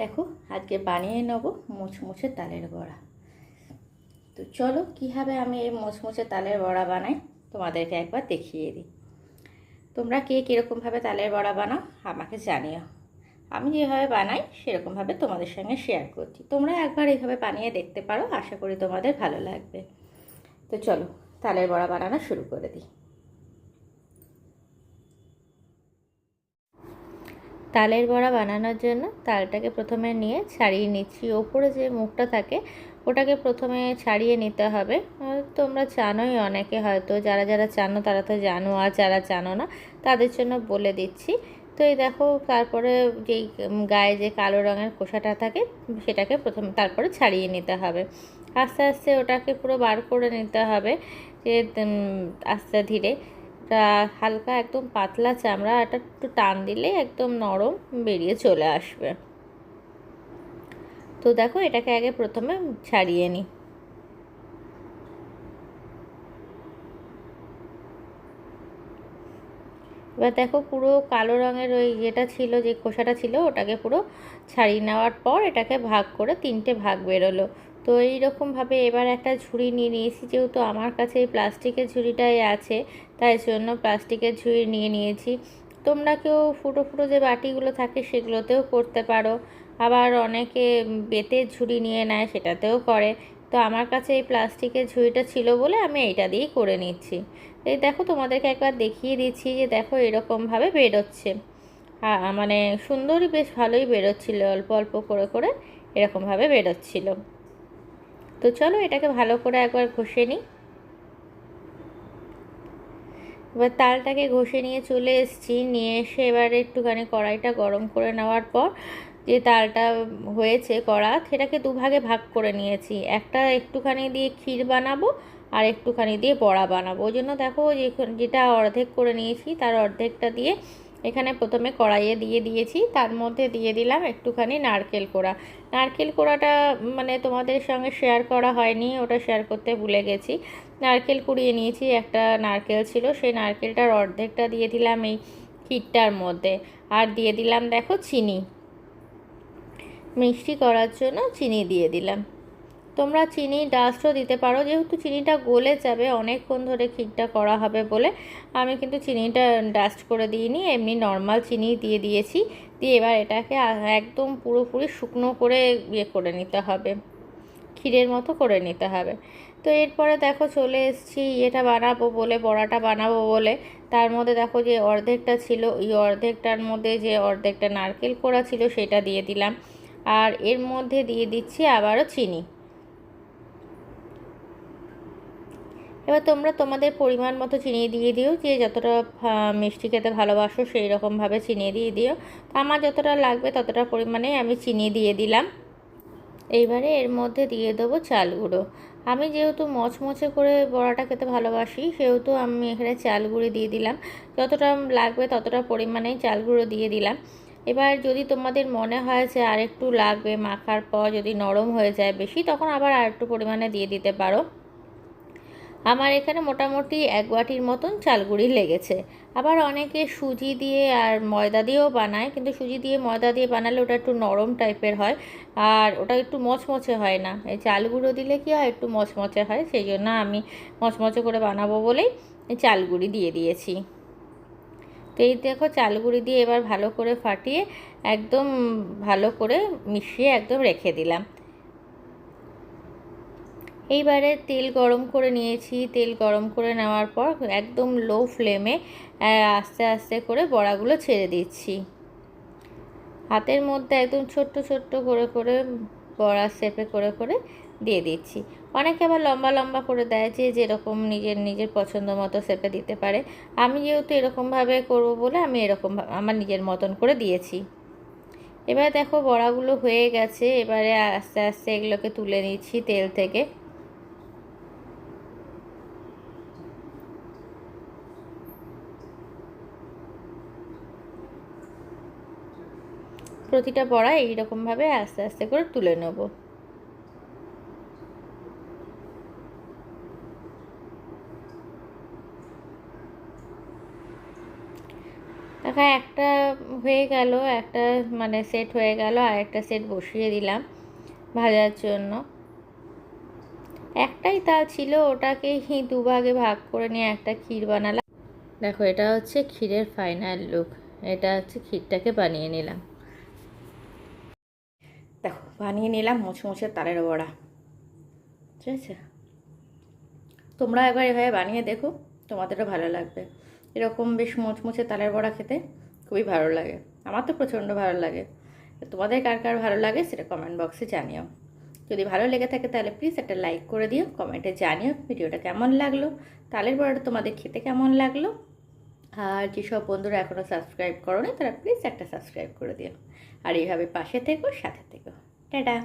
দেখো, আজকে বানিয়ে নেব মুচমুচে তালের বড়া। তো চলো, কীভাবে আমি এই মুচমুচে তালের বড়া বানাই, তোমাদেরকে একবার দেখিয়ে দিই। তোমরা কে কীরকমভাবে তালের বড়া বানাও, আমাকে জানিও। আমি যেভাবে বানাই, সেরকমভাবে তোমাদের সঙ্গে শেয়ার করছি। তোমরা একবার এইভাবে বানিয়ে দেখতে পারো, আশা করি তোমাদের ভালো লাগবে। তো চলো, তালের বড়া বানানো শুরু করে দিই। তালের বড়া বানানোর জন্য তালটাকে প্রথমে নিয়ে ছাড়িয়ে নিচ্ছি। ওপরে যে মুখটা থাকে, ওটাকে প্রথমে ছাড়িয়ে নিতে হবে। তোমরা জানোই অনেকে হয়তো, যারা যারা জানো তারা তো জানো, আর যারা জানো না, তাদের জন্য বলে দিচ্ছি। তো এই দেখো, তারপরে যেই গায়ে যে কালো রঙের খোসাটা থাকে, সেটাকে প্রথম তারপরে ছাড়িয়ে নিতে হবে। আস্তে আস্তে ওটাকে পুরো বার করে নিতে হবে, যে আস্তে ধীরে। হালকা একদম পাতলা চামড়া, এটা একটু টান দিলে একদম নরম বেরিয়ে চলে আসবে। তো দেখো, এটাকে আগে প্রথমে ছাড়িয়ে নিই এবার দেখো, পুরো কালো রঙের ওই যেটা ছিল, যে খোসাটা ছিল, ওটাকে পুরো ছাড়িয়ে নেওয়ার পর এটাকে ভাগ করে তিনটে ভাগ বেরোলো। তো এইরকমভাবে এবার একটা ঝুড়ি নিয়ে নিয়েছি, যেহেতু আমার কাছে এই প্লাস্টিকের ঝুড়িটাই আছে, তাই জন্য প্লাস্টিকের ঝুড়ি নিয়ে নিয়েছি। তোমরা কেউ ফুটো ফুটো যে বাটিগুলো থাকে সেগুলোতেও করতে পারো, আবার অনেকে বেতের ঝুড়ি নিয়ে নেয় সেটাতেও করে। তো আমার কাছে এই প্লাস্টিকের ঝুড়িটা ছিল বলে আমি এইটা দিয়েই করে নিচ্ছি। এই দেখো তোমাদেরকে একবার দেখিয়ে দিচ্ছি যে দেখো এরকমভাবে বেরোচ্ছে। মানে সুন্দরই, বেশ ভালোই বেরোচ্ছিলো, অল্প অল্প করে করে এরকমভাবে বেরোচ্ছিলো। তো চলো এটাকে ভালো করে একবার ঘষে নিই। এবার তালটাকে ঘষে নিয়ে চলে এসেছি। নিয়ে এসে এবারে একটুখানি কড়াইটা গরম করে নেওয়ার পর যে তালটা হয়েছে কড়া, সেটাকে দুভাগে ভাগ করে নিয়েছি। একটা একটুখানি দিয়ে ক্ষীর বানাবো আর একটুখানি দিয়ে বড়া বানাবো। ওই জন্য দেখো যেটা অর্ধেক করে নিয়েছি, তার অর্ধেকটা দিয়ে এখানে প্রথমে কড়াইয়ে দিয়ে দিয়েছি, তার মধ্যে দিয়ে দিলাম একটুখানি নারকেল কোড়া। নারকেল কোড়াটা মানে তোমাদের সঙ্গে শেয়ার করা হয়নি, ওটা শেয়ার করতে ভুলে গেছি। নারকেল কুড়িয়ে নিয়েছি, একটা নারকেল ছিল, সেই নারকেলটার অর্ধেকটা দিয়ে দিলাম এই ক্ষীরটার মধ্যে। আর দিয়ে দিলাম দেখো চিনি। মিষ্টি করার জন্য চিনি দিয়ে দিলাম। তোমরা চিনি ডাস্টও দিতে পারো। যেহেতু চিনিটা গলে যাবে, অনেকক্ষণ ধরে ক্ষীরটা করা হবে বলে আমি কিন্তু চিনিটা ডাস্ট করে দিইনি, এমনি নর্মাল চিনি দিয়ে দিয়েছি। দিয়ে এবার এটাকে একদম পুরোপুরি শুকনো করে ইয়ে করে নিতে হবে। ক্ষীরের মতো করে নিতে হবে। তো এরপরে দেখো চলে এসেছি এটা বানাবো বলে, বড়াটা বানাবো বলে। তার মধ্যে দেখো যে অর্ধেকটা ছিল, ওই অর্ধেকটার মধ্যে যে অর্ধেকটা নারকেল করা ছিল, সেটা দিয়ে দিলাম। আর এর মধ্যে দিয়ে দিচ্ছি আবারও চিনি। এবার তোমরা তোমাদের পরিমাণ মতো চিনি দিয়ে দিও, যে যতটা মিষ্টি খেতে ভালোবাসো সেই রকমভাবে চিনি দিয়ে দিও। আমার যতটা লাগবে ততটা পরিমাণে আমি চিনি দিয়ে দিলাম। এইবারে এর মধ্যে দিয়ে দেবো চাল গুঁড়ো। আমি যেহেতু মচমচে করে বড়াটা খেতে ভালোবাসি, সেহেতু আমি এখানে চাল গুঁড়ো দিয়ে দিলাম। যতটা লাগবে ততটা পরিমাণেই চাল গুঁড়ো দিয়ে দিলাম। এবার যদি তোমাদের মনে হয় যে আরেকটু লাগবে মাখার পর যদি নরম হয়ে যায় বেশি, তখন আবার আরেকটু পরিমাণে দিয়ে দিতে পারো। আমার এখানে মোটামুটি এক বাটির মতন চালগুড়ি লেগেছে। আবার অনেকে সুজি দিয়ে আর ময়দা দিয়েও বানায়, কিন্তু সুজি দিয়ে ময়দা দিয়ে বানালে ওটা একটু নরম টাইপের হয় আর ওটা একটু মচমচে হয় না। এই চালগুঁড়ো দিলে কি হয়? একটু মচমচে হয়, সেই জন্য আমি মচমচে করে বানাবো বলেই চালগুড়ি দিয়ে দিয়েছি। তো এই দেখো চালগুড়ি দিয়ে এবার ভালো করে ফাটিয়ে একদম ভালো করে মিশিয়ে একদম রেখে দিলাম। এইবারে তেল গরম করে নিয়েছি। তেল গরম করে নেওয়ার পর একদম লো ফ্লেমে আস্তে আস্তে করে বড়াগুলো ছেড়ে দিচ্ছি। হাতের মধ্যে একদম ছোট্ট ছোট্ট করে করে বড়া শেপে করে করে দিয়ে দিচ্ছি। অনেকে আবার লম্বা লম্বা করে দেয় যে যেরকম নিজের নিজের পছন্দ মতো শেপে দিতে পারে। আমি যেহেতু এরকমভাবে করব বলে আমি এরকম আমার নিজের মতন করে দিয়েছি। এবার দেখো বড়াগুলো হয়ে গেছে। এবারে আস্তে আস্তে এগুলোকে তুলে নিচ্ছি তেল থেকে। প্রতিটা বড়া এইরকমভাবে আস্তে আস্তে করে তুলে নেব। দেখা, একটা হয়ে গেল, একটা মানে সেট হয়ে গেল, আর একটা সেট বসিয়ে দিলাম ভাজার জন্য। একটাই তাল ছিল ওটাকেই দুভাগে ভাগ করে নিয়ে একটা ক্ষীর বানালাম। দেখো, এটা হচ্ছে ক্ষীরের ফাইনাল লুক এটা হচ্ছে ক্ষীরটাকে বানিয়ে নিলাম। দেখো, বানিয়ে নিলাম মুচমুচে তালের বড়া। ঠিক আছে? তোমরা একবার এভাবে বানিয়ে দেখো, তোমাদেরও ভালো লাগবে। এরকম বেশ মুচমুচে তালের বড়া খেতে খুবই ভালো লাগে। আমার তো প্রচণ্ড ভালো লাগে। তোমাদের কার কার ভালো লাগে সেটা কমেন্ট বক্সে জানিও। যদি ভালো লেগে থাকে তাহলে প্লিজ একটা লাইক করে দিও কমেন্টে জানিও ভিডিওটা কেমন লাগল, তালের বড়াটা তোমাদের খেতে কেমন লাগল। আর যেসব বন্ধুরা এখনও সাবস্ক্রাইব করো তারা প্লিজ একটা সাবস্ক্রাইব করে দিও। আর এইভাবে পাশে থেকো সাথে থেকো। টাটা।